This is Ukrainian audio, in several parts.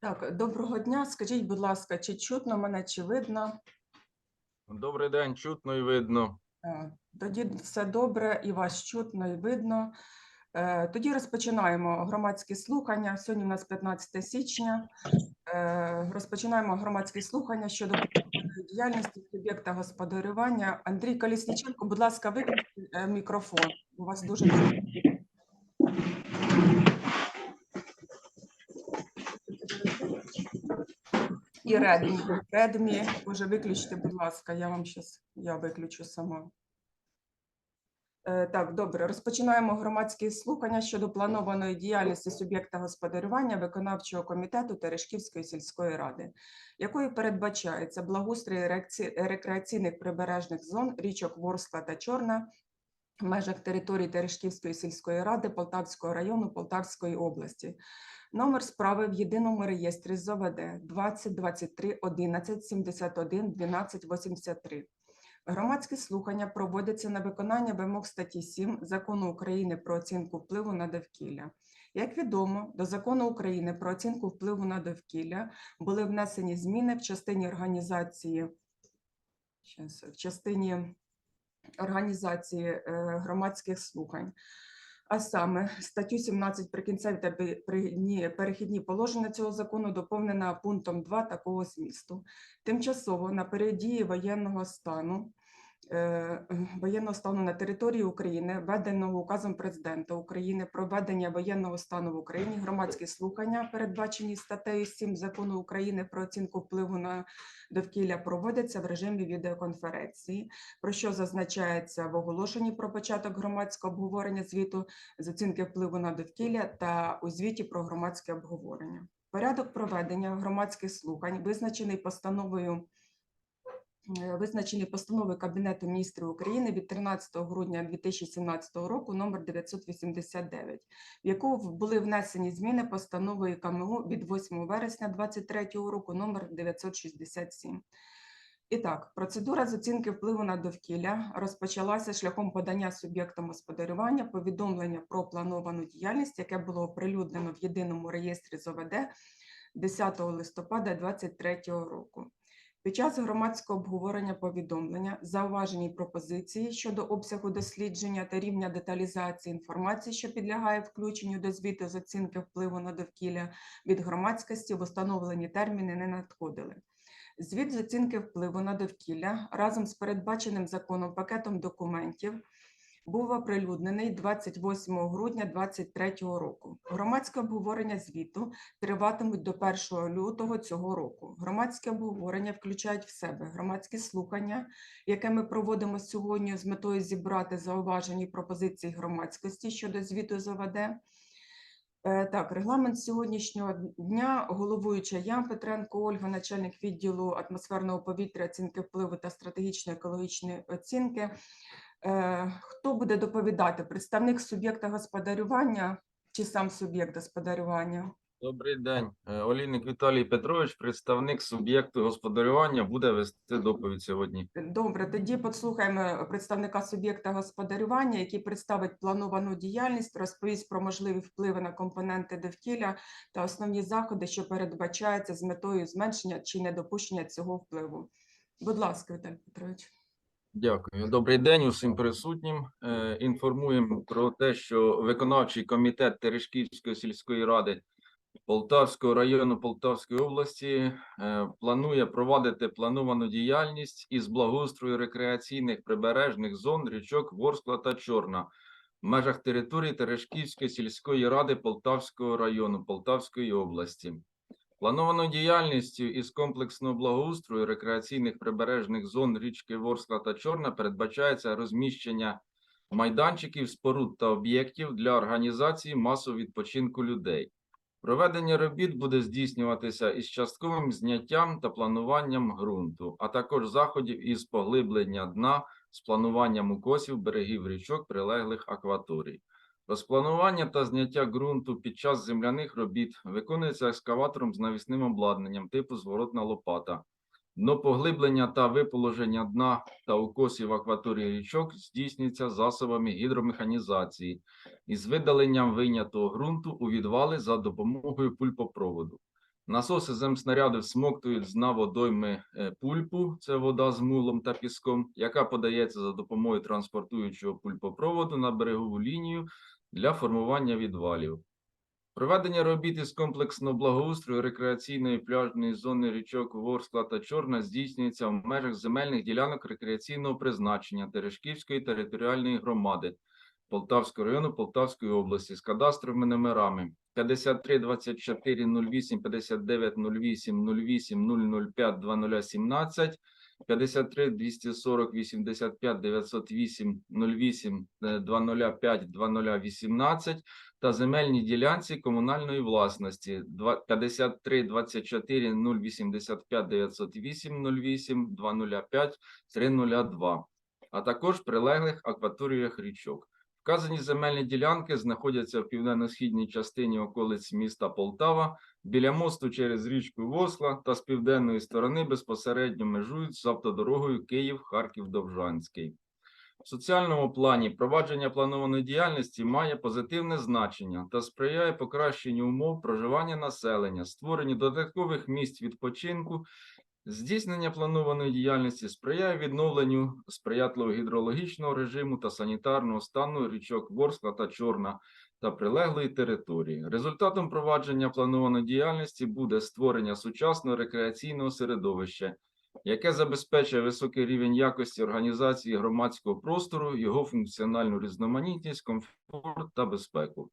Так, доброго дня. Скажіть, будь ласка, чи чутно мене, чи видно? Добрий день, чутно і видно. Е, Тоді все добре, і вас чутно, і видно. Е, Тоді розпочинаємо громадські слухання. Сьогодні у нас 15 січня. Е, Розпочинаємо громадські слухання щодо діяльності суб'єкта господарювання. Андрій Колісніченко, будь ласка, виключіть е, мікрофон. У вас дуже І Редмі. Редмі, може, виключте, будь ласка, я вам щас, я виключу сама. Е, Так, добре, розпочинаємо громадські слухання щодо планованої діяльності суб'єкта господарювання виконавчого комітету Терешківської сільської ради, якою передбачається благоустрій рекреаційних прибережних зон річок Ворскла та Чорна в межах території Терешківської сільської ради Полтавського району Полтавської області. Номер справи в єдиному реєстрі ЗОВД 20 23 11 71 12 83. Громадські слухання проводяться на виконання вимог статті 7 Закону України про оцінку впливу на довкілля. Як відомо, до Закону України про оцінку впливу на довкілля були внесені зміни в частині організації в частині організації е, громадських слухань. А саме статтю 17 прикінцеві та пе- перехідні- положення цього закону доповнена пунктом 2 такого змісту. Тимчасово на передії воєнного стану воєнного стану на території України, введеного указом президента України про введення воєнного стану в Україні, громадські слухання, передбачені статтею 7 закону України про оцінку впливу на довкілля, проводяться в режимі відеоконференції, про що зазначається в оголошенні про початок громадського обговорення звіту з оцінки впливу на довкілля та у звіті про громадське обговорення. Порядок проведення громадських слухань визначений постановою е, визначений постановою Кабінету міністрів України від 13 грудня 2017 року номер 989, в яку були внесені зміни постановою КМУ від 8 вересня 2023 року номер 967. І так, процедура з оцінки впливу на довкілля розпочалася шляхом подання суб'єктом господарювання повідомлення про плановану діяльність, яке було оприлюднено в єдиному реєстрі ЗОВД 10 листопада 2023 року. Під час громадського обговорення повідомлення, зауважені пропозиції щодо обсягу дослідження та рівня деталізації інформації, що підлягає включенню до звіту з оцінки впливу на довкілля від громадськості в установлені терміни не надходили. Звіт з оцінки впливу на довкілля разом з передбаченим законом пакетом документів був оприлюднений 28 грудня 2023 року. Громадське обговорення звіту триватимуть до 1 лютого цього року. Громадське обговорення включають в себе громадські слухання, яке ми проводимо сьогодні з метою зібрати зауважені пропозиції громадськості щодо звіту з ОВД. Е, Так, регламент сьогоднішнього дня. Головуюча я Петренко Ольга, начальник відділу атмосферного повітря, оцінки впливу та стратегічної екологічної оцінки. Е, Хто буде доповідати? Представник суб'єкта господарювання чи сам суб'єкт господарювання? Добрий день. Е, Олійник Віталій Петрович, представник суб'єкту господарювання, буде вести доповідь сьогодні. Добре, тоді послухаємо представника суб'єкта господарювання, який представить плановану діяльність, розповість про можливі впливи на компоненти довкілля та основні заходи, що передбачаються з метою зменшення чи недопущення цього впливу. Будь ласка, Віталій Петрович. Дякую. Добрий день усім присутнім. Е, Інформуємо про те, що виконавчий комітет Терешківської сільської ради Полтавського району Полтавської області е, планує провадити плановану діяльність із благоустрою рекреаційних прибережних зон річок Ворскла та Чорна в межах території Терешківської сільської ради Полтавського району Полтавської області. Планованою діяльністю із комплексного благоустрою рекреаційних прибережних зон річки Ворскла та Чорна передбачається розміщення майданчиків, споруд та об'єктів для організації масового відпочинку людей. Проведення робіт буде здійснюватися із частковим зняттям та плануванням ґрунту, а також заходів із поглиблення дна з плануванням укосів берегів річок прилеглих акваторій. Розпланування та зняття ґрунту під час земляних робіт виконується екскаватором з навісним обладнанням типу зворотна лопата. Дно поглиблення та виположення дна та укосів акваторії річок здійснюється засобами гідромеханізації із видаленням вийнятого ґрунту у відвали за допомогою пульпопроводу. Насоси земснаряди всмоктують з дна водойми е, пульпу, це вода з мулом та піском, яка подається за допомогою транспортуючого пульпопроводу на берегову лінію для формування відвалів. Проведення робіт із комплексного благоустрою рекреаційної пляжної зони річок Ворскла та Чорна здійснюється в межах земельних ділянок рекреаційного призначення Терешківської територіальної громади Полтавського району Полтавської області з кадастровими номерами 53 24 08 59 08 08 005 2017 53 240 85 908 08 е, 205 2018 та земельній ділянці комунальної власності два- 53 24 085 908 08 205 302, а також прилеглих акваторіях річок. Вказані земельні ділянки знаходяться в південно-східній частині околиць міста Полтава, біля мосту через річку Восла та з південної сторони безпосередньо межують з автодорогою Київ-Харків-Довжанський. В соціальному плані провадження планованої діяльності має позитивне значення та сприяє покращенню умов проживання населення, створенню додаткових місць відпочинку, здійснення планованої діяльності сприяє відновленню сприятливого гідрологічного режиму та санітарного стану річок Ворскла та Чорна та прилеглої території. Результатом провадження планованої діяльності буде створення сучасного рекреаційного середовища, яке забезпечує високий рівень якості організації громадського простору, його функціональну різноманітність, комфорт та безпеку.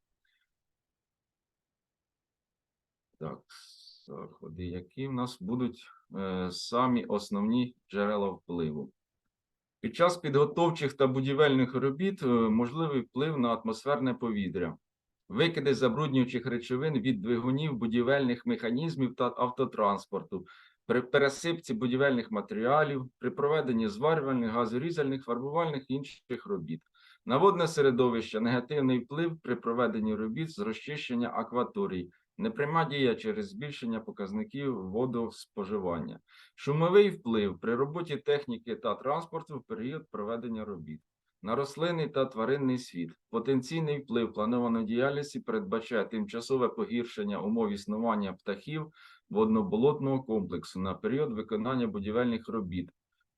Так, заходи, які в нас будуть е, самі основні джерела впливу. Під час підготовчих та будівельних робіт е, можливий вплив на атмосферне повітря, викиди забруднюючих речовин від двигунів будівельних механізмів та автотранспорту, при пересипці будівельних матеріалів, при проведенні зварювальних, газорізальних, фарбувальних і інших робіт. На водне середовище негативний вплив при проведенні робіт з розчищення акваторій, непряма дія через збільшення показників водоспоживання, шумовий вплив при роботі техніки та транспорту в період проведення робіт. На рослинний та тваринний світ потенційний вплив планованої діяльності передбачає тимчасове погіршення умов існування птахів водноболотного комплексу на період виконання будівельних робіт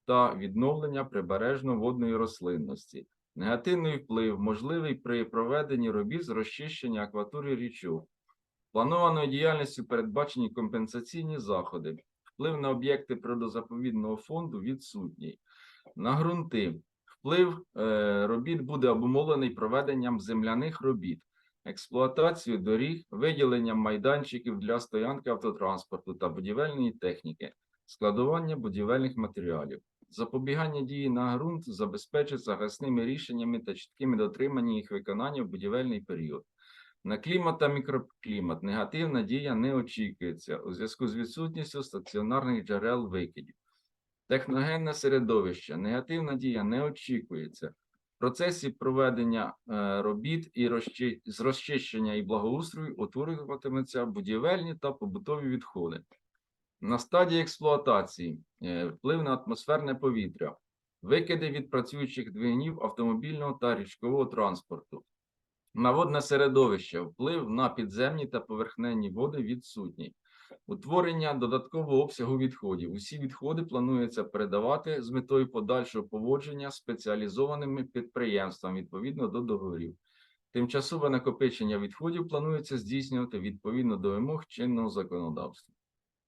та відновлення прибережно-водної рослинності. Негативний вплив можливий при проведенні робіт з розчищення акваторії річок. Планованою діяльністю передбачені компенсаційні заходи. Вплив на об'єкти природозаповідного фонду відсутній. На ґрунти вплив е, робіт буде обумовлений проведенням земляних робіт, експлуатацією доріг, виділенням майданчиків для стоянки автотранспорту та будівельної техніки, складування будівельних матеріалів. Запобігання дії на ґрунт забезпечить захисними рішеннями та чіткими дотримання їх виконання в будівельний період. На клімат та мікроклімат негативна дія не очікується у зв'язку з відсутністю стаціонарних джерел викидів. Техногенне середовище негативна дія не очікується. В процесі проведення е, робіт і розчи... з розчищення і благоустрою утворюватимуться будівельні та побутові відходи. На стадії експлуатації е, вплив на атмосферне повітря, викиди від працюючих двигунів автомобільного та річкового транспорту, на водне середовище, вплив на підземні та поверхненні води відсутній. Утворення додаткового обсягу відходів. Усі відходи планується передавати з метою подальшого поводження спеціалізованими підприємствами відповідно до договорів. Тимчасове накопичення відходів планується здійснювати відповідно до вимог чинного законодавства.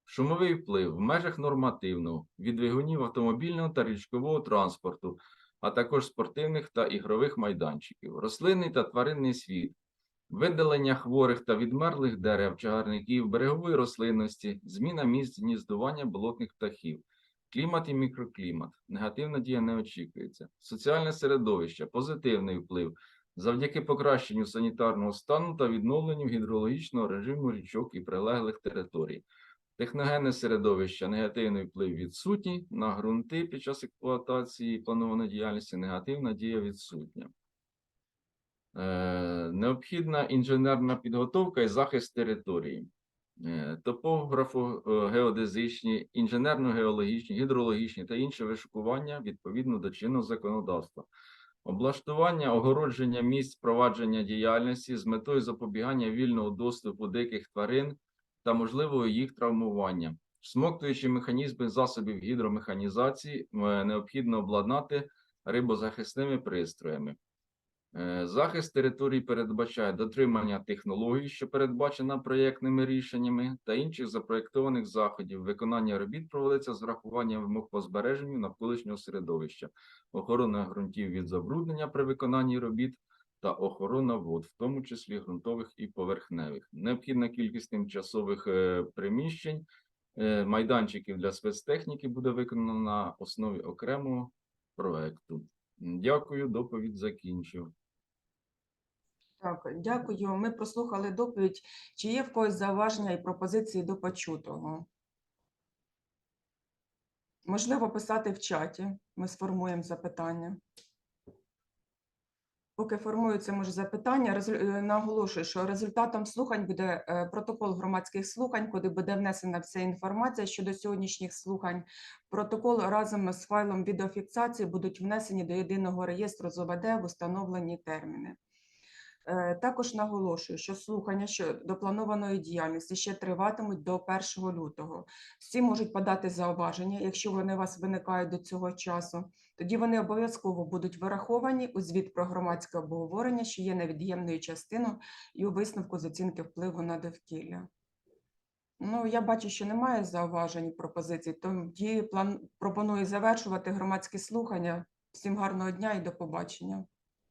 Шумовий вплив в межах нормативного від двигунів автомобільного та річкового транспорту, а також спортивних та ігрових майданчиків, рослинний та тваринний світ, видалення хворих та відмерлих дерев, чагарників, берегової рослинності, зміна місць гніздування болотних птахів, клімат і мікроклімат. Негативна дія не очікується. Соціальне середовище, позитивний вплив завдяки покращенню санітарного стану та відновленню гідрологічного режиму річок і прилеглих територій. Техногенне середовище, негативний вплив відсутній, на ґрунти під час експлуатації планованої діяльності негативна дія відсутня. Е, необхідна інженерна підготовка і захист території. Е, Топографо-геодезичні, інженерно-геологічні, гідрологічні та інші вишукування відповідно до чинного законодавства. Облаштування огородження місць провадження діяльності з метою запобігання вільного доступу диких тварин та можливого їх травмування. Всмоктуючи механізми засобів гідромеханізації, необхідно обладнати рибозахисними пристроями. Е, Захист територій передбачає дотримання технологій, що передбачена проєктними рішеннями, та інших запроєктованих заходів. Виконання робіт проводиться з врахуванням вимог по збереженню навколишнього середовища, охорона ґрунтів від забруднення при виконанні робіт та охорона вод, в тому числі ґрунтових і поверхневих. Необхідна кількість тимчасових е, приміщень, е, майданчиків для спецтехніки буде виконано на основі окремого проекту. Дякую, доповідь закінчив. Так, дякую. Ми прослухали доповідь. Чи є в когось зауваження і пропозиції до почутого? Можливо, писати в чаті. Ми сформуємо запитання. Поки формуються може запитання, е, наголошую, що результатом слухань буде е, протокол громадських слухань, куди буде внесена вся інформація щодо сьогоднішніх слухань. Протокол разом з файлом відеофіксації будуть внесені до єдиного реєстру з ОВД в установлені терміни. Е, Також наголошую, що слухання щодо планованої діяльності ще триватимуть до 1 лютого. Всі можуть подати зауваження, якщо вони у вас виникають до цього часу. Тоді вони обов'язково будуть вираховані у звіт про громадське обговорення, що є невід'ємною частиною і у висновку з оцінки впливу на довкілля. Ну, я бачу, що немає зауважень пропозицій, тоді план пропоную завершувати громадські слухання. Всім гарного дня і до побачення.